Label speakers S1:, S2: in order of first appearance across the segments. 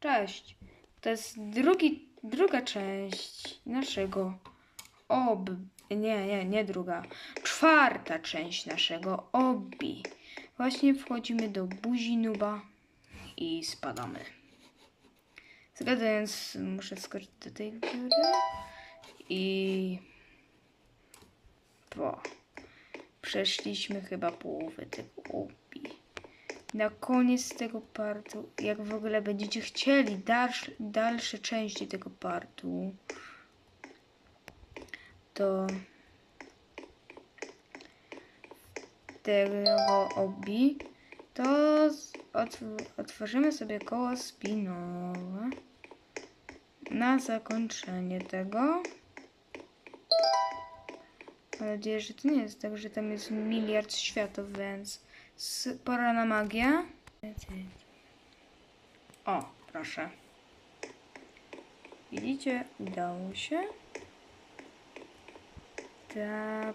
S1: Cześć. To jest drugi, druga część naszego ob... Nie, nie, nie druga. Czwarta część naszego obi. Właśnie wchodzimy do buzi nuba i spadamy. Zgadając, muszę skoczyć do tej góry i... Po. Przeszliśmy chyba połowę tego obi. Na koniec tego partu, jak w ogóle będziecie chcieli dalsze, dalsze części tego partu, to tego obi, to otworzymy sobie koło spinowe na zakończenie tego. Mam nadzieję, że to nie jest tak, że tam jest miliard światów, więc pora na magię. O, proszę. Widzicie, udało się. Tak.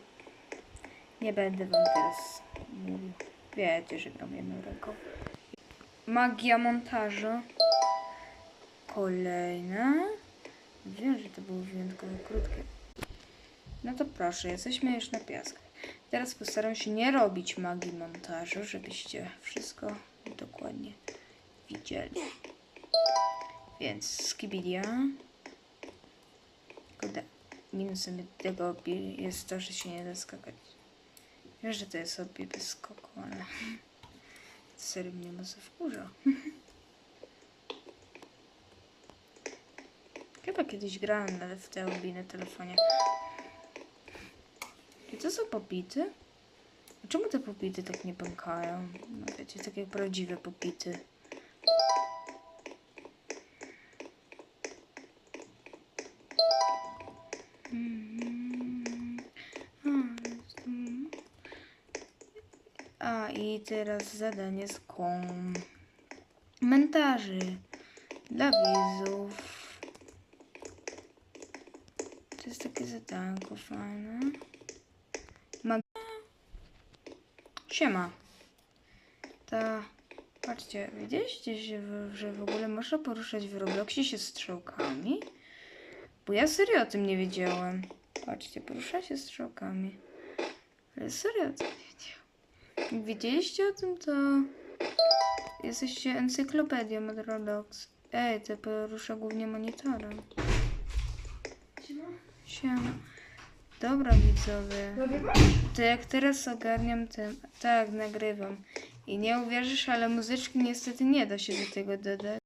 S1: Nie będę wam teraz mówił. Wiecie, że tam jedną ręką. Magia montażu. Kolejna. Wiem, że to było wyjątkowo krótkie. No to proszę, jesteśmy już na piaskach. Teraz postaram się nie robić magii montażu, żebyście wszystko dokładnie widzieli. Więc skibidia. Kurde, minusem tego obi jest to, że się nie da skakać. Wiesz, że to jest obi bez skoku, ale serio mnie mocno wkurza. Chyba kiedyś grałem w te obi na telefonie. I to są popity? A Czemu te popity tak nie pękają? No wiecie, takie prawdziwe popity. A i teraz zadanie z komentarzy dla widzów. To jest takie zadanko fajne. Siema. Ta... Patrzcie, widzieliście, że w, ogóle można poruszać w Robloxie się strzałkami? Bo ja serio o tym nie wiedziałem. Patrzcie, porusza się strzałkami. Ale serio o tym nie wiedziałem. Jak wiedzieliście o tym, to jesteście encyklopedią od Roblox. Ej, to porusza głównie monitorem. Siema. Dobra, widzowie. To jak teraz ogarniam ten... Tak, nagrywam. I nie uwierzysz, ale muzyczki niestety nie da się do tego dodać.